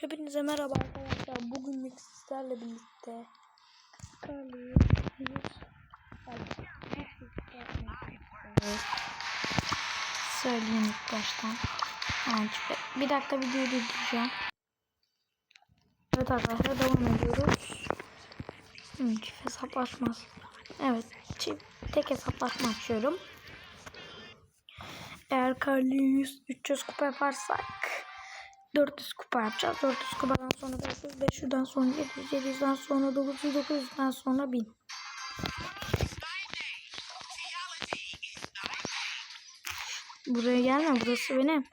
Hepinize merhaba arkadaşlar. Bugünlük sizlerle birlikte Söyleyeyim ilk baştan. Bir dakika videoyu durduracağım. Evet arkadaşlar devam ediyoruz. Hmm, çift hesaplaşmaz. Evet çift, tek hesaplaşma açıyorum. Eğer Carly'yi 100 300 kupa yaparsak 400 kupa yapacağız. 400 kupadan sonra 500, 500'den sonra 700, 700'den sonra 900, 900'den sonra 1000. Buraya gelme burası benim.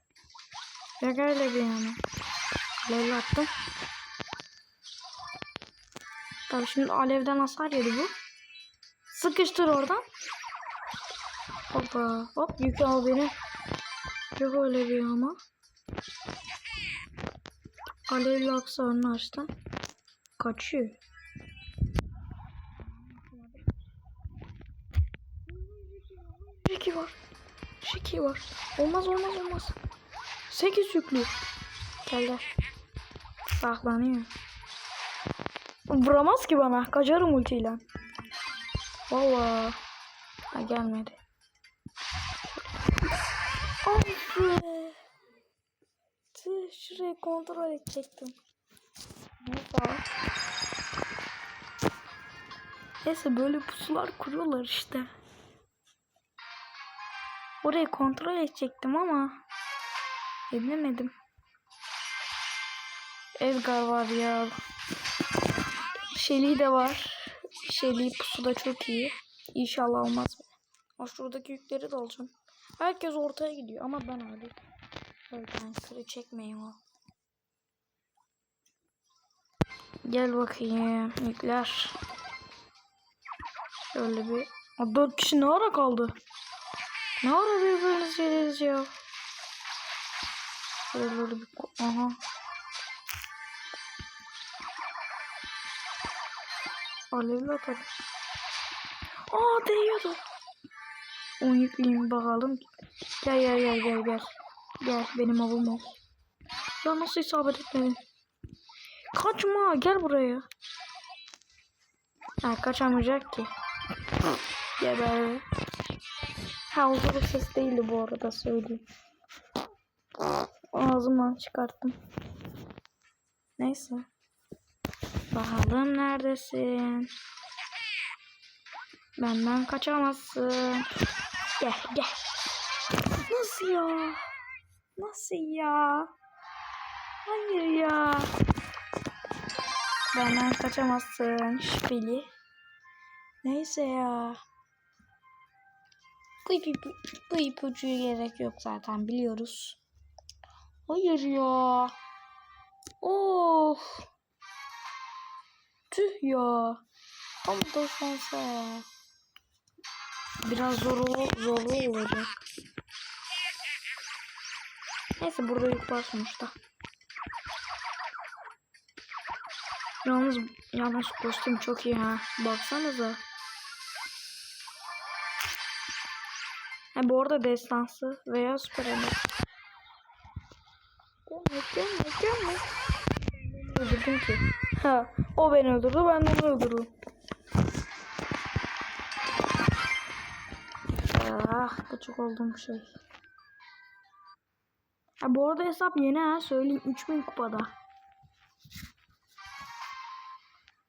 Ya gel bir yana. Alevle attım. Tabii şimdi alevden hasar yedi bu. Sıkıştır oradan. Hoppa. Hop yük al beni. Yok öyle bir ama. Alevli aksanını açtım. Kaçıyor. Şiki var. Şiki var. Olmaz olmaz olmaz. 8 yüklü. Gel gel. Saklanıyor. Vuramaz ki bana. Kaçarım ultiyle. Valla. Ha gelmedi. Of be. Şurayı kontrol edecektim. Neyse. Neyse böyle pusular kuruyorlar işte. Orayı kontrol edecektim ama edemedim. Edgar var ya. Shelly de var. Shelly pusu da çok iyi. İnşallah olmaz. Ama şuradaki yükleri de alacağım. Herkes ortaya gidiyor ama ben öyle. Kırı çekmeyeyim o. Gel bakayım yükler. Şöyle bir. Aa, dört kişi ne ara kaldı? Ne ara birbirinizi yediniz ya? Şöyle böyle bir... Aha. Alevli atalım. Aa değiyordu. Onu yükleyeyim bakalım. Gel gel gel gel gel. Gel benim avım ol. Ya nasıl isabet etmedin? Kaçma gel buraya. Ha kaçamayacak ki. Geber. Ha o da ses değildi bu arada söyleyeyim. Ağzımdan çıkarttım. Neyse. Bakalım neredesin? Benden kaçamazsın. Gel gel. Nasıl ya? Nasıl ya? Hayır ya. Benden kaçamazsın şüpheli. Neyse ya. Bu, ipu, bu ipucuya gerek yok zaten biliyoruz. Hayır ya. Of. Tüh ya. Tam da şansa ya. Biraz zorlu, zorlu olacak. Neyse burada yük var sonuçta. Yalnız, yalnız kostüm çok iyi ha. Baksanıza. Ha, bu arada destansı veya süper ender. Gelme gelme gelme. Öldürdüm ki. Ha, o beni öldürdü ben de onu öldürdüm. Ah gıcık olduğum şey. Ha, bu arada hesap yeni ha söyleyeyim 3000 kupada.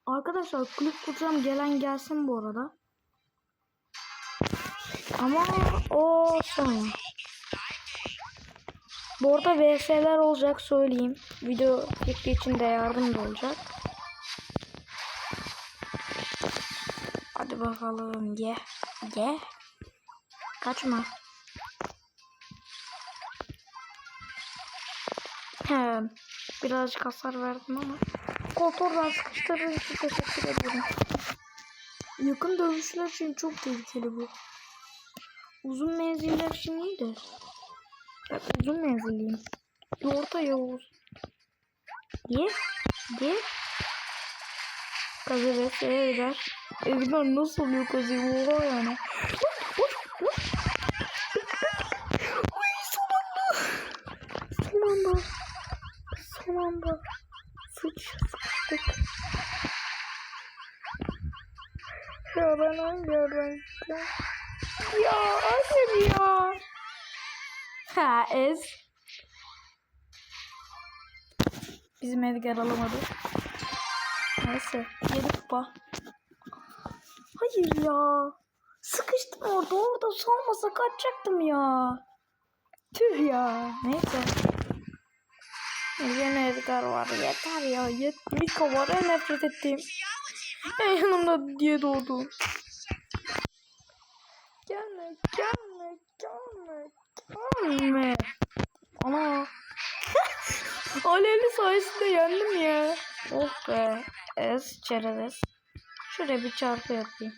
Arkadaşlar kulüp kuracağım gelen gelsin bu arada. Ama o sonra. Bu arada VS'ler olacak söyleyeyim. Video fikri için de yardım olacak. Hadi bakalım ye. Ye. Kaçma. He, birazcık hasar verdim ama. Koltordan sıkıştırdığın için teşekkür ederim. Yakın dövüşler için çok tehlikeli bu. Uzun menziller için iyi de. Ben uzun menzilliyim. Bir orta Yavuz. Ye. Ye. Kazı ve seyreder. Evden nasıl oluyor kazı? Oha yani. Gideceğim? Ya annem ya. Ha ez. Bizim Edgar alamadı. Neyse. 7 kupa. Hayır ya. Sıkıştım orada. Orada solmasa kaçacaktım ya. Tüh ya. Neyse. Yine Edgar var. Yeter ya. Yet Mika var. En nefret ettiğim. En yanımda diye doğdu. Gelme, gelme, gelme, gelme. Ana. Alevli sayesinde yendim ya. Oh be. Es, çerez. Şuraya bir çarpı yapayım.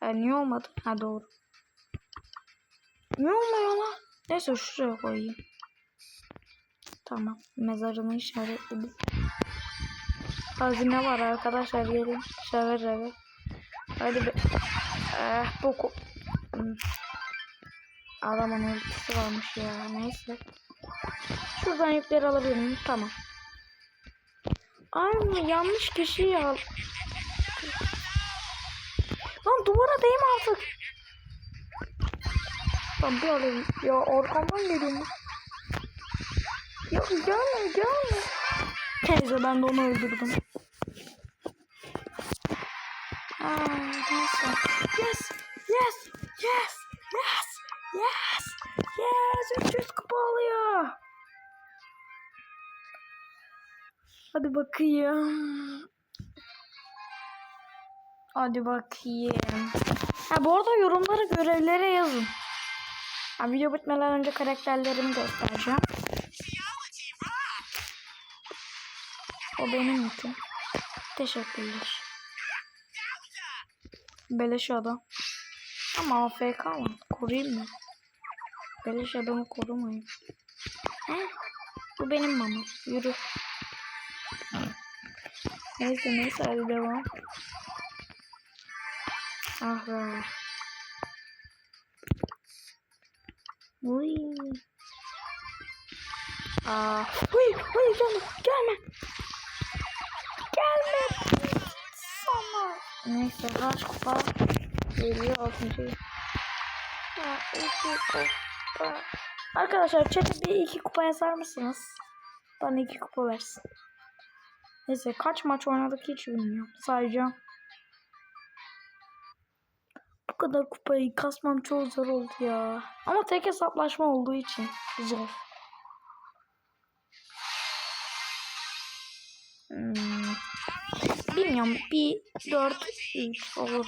Ha, niye olmadı? Ha doğru. Niye olmuyor lan? Neyse şuraya koyayım. Tamam. Mezarını işaretledim. Hazine var arkadaşlar gelin. Şöyle şöyle. Hadi be. Eh boku. Hmm. Adamın ultisi varmış ya. Neyse. Şuradan yükleri alabilir miyim? Tamam. Ay yanlış kişiyi al. Lan duvara değme artık. Lan bir alayım. Ya arkamdan geliyor. Ya gelme gelme. Neyse ben de onu öldürdüm. Yes, yes, yes, yes, yes. 300 kupa alıyor. Hadi bakayım. Hadi bakayım. Ha bu arada yorumlara görevlere yazın. Ha, video bitmeden önce karakterlerimi göstereceğim. O benim için. Teşekkürler. Beleş adam. Ama AFK mı? Koruyayım mı? Beleş adamı korumayın. He? Bu benim mama. Yürü. Neyse neyse hadi devam. Ah be. Uy. Aa. Uy, uy gelme, gelme. Gelme. Sana. Neyse kaç kupa geliyor altıncı. Ha, iki kupa. Arkadaşlar chat'e bir iki kupa yazar mısınız? Bana iki kupa versin. Neyse kaç maç oynadık hiç bilmiyorum. Sayacağım. Bu kadar kupayı kasmam çok zor oldu ya. Ama tek hesaplaşma olduğu için zor. Hmm. Bilmiyorum. Bir, dört, üç olur.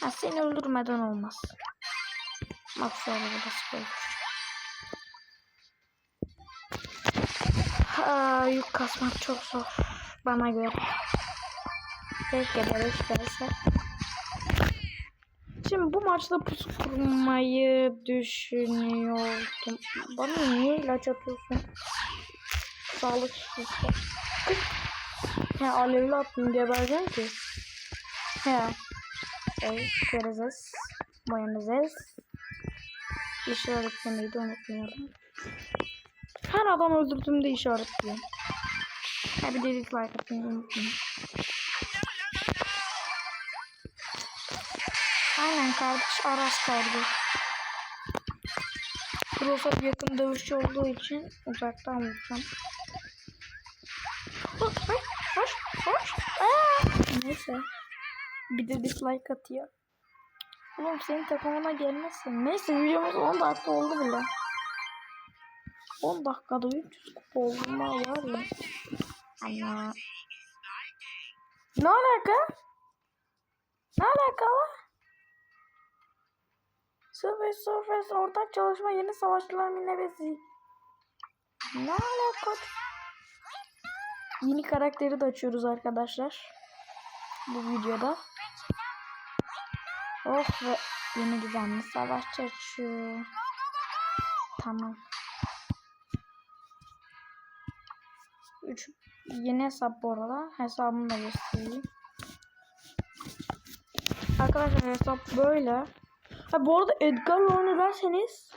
Ha, seni öldürmeden olmaz. Bak şöyle burası böyle. Ha, yük kasmak çok zor. Bana göre. Keşke beleş gelse. Şimdi bu maçta pusu kurmayı düşünüyordum. Bana niye ilaç atıyorsun? Sağlık şişesi. He alevli attım diye ki. He. Evet, göreceğiz. Mayonezes. İşaretlemeyi de unutmayalım. Her adam öldürdüğümde işaretliyorum. Ha bir de dislike atmayı unutmayın. Aynen kardeş Aras kardeş. Profil yakın dövüşçü olduğu için uzaktan vuracağım. Hoş hoş. Aa! Neyse. Bir de dislike atıyor. Oğlum senin takımına gelmesin. Neyse videomuz 10 dakika oldu bile. 10 dakikada 300 kupa olduğuma var ya. Ama. Ne alaka? Ne alaka lan? Surface Surface ortak çalışma yeni savaşçılar minebesi. Ne alaka? Yeni karakteri de açıyoruz arkadaşlar. Bu videoda. Oh ve yeni gizemli savaşçı açıyor. Tamam. 3 yeni hesap bu arada. Hesabımı da göstereyim. Arkadaşlar hesap böyle. Ha bu arada Edgar'la oynarsanız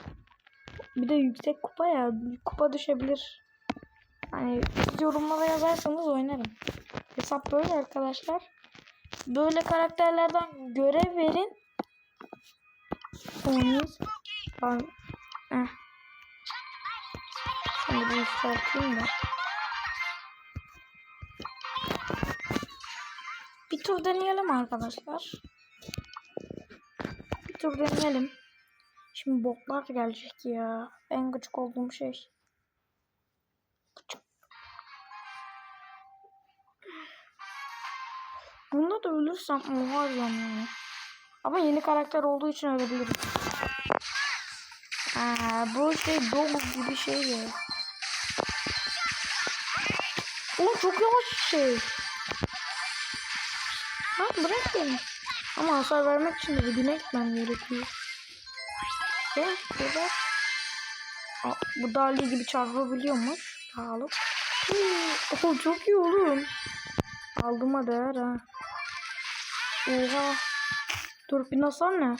bir de yüksek kupa ya kupa düşebilir. Hani yorumlara yazarsanız oynarım. Hesap böyle arkadaşlar. Böyle karakterlerden görev verin. Oynayız. Ben... Heh. Şimdi bir yükselteyim de. Bir tur deneyelim arkadaşlar. Bir tur deneyelim. Şimdi botlar gelecek ya. En gıcık olduğum şey. Bunda da ölürsem oha yani. Ama yeni karakter olduğu için ölebilirim. Aa, bu şey dog gibi şey ya. Oğlum çok yavaş şey. Lan bırak. Ama hasar vermek için de dibine gitmem gerekiyor. Ve burada Aa, bu Dali gibi çarpabiliyormuş. Pahalı. Oh, çok iyi oğlum. Aldıma değer ha. Oha. Bir nasıl ne?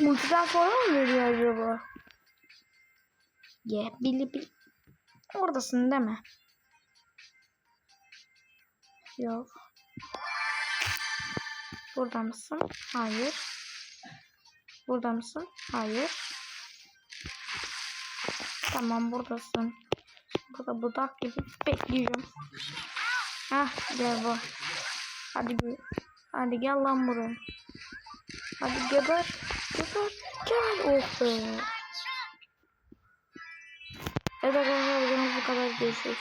Ultiden sonra mı veriyor acaba? Ye bili bili. Oradasın değil mi? Yok. Burada mısın? Hayır. Burada mısın? Hayır. Tamam buradasın. Burada budak gibi bekleyeceğim. Hah bu. Hadi bir. Hadi gel lan buraya. Hadi geber. Geber. Gel. Oh be. Evet arkadaşlar bu kadar. Görüşürüz.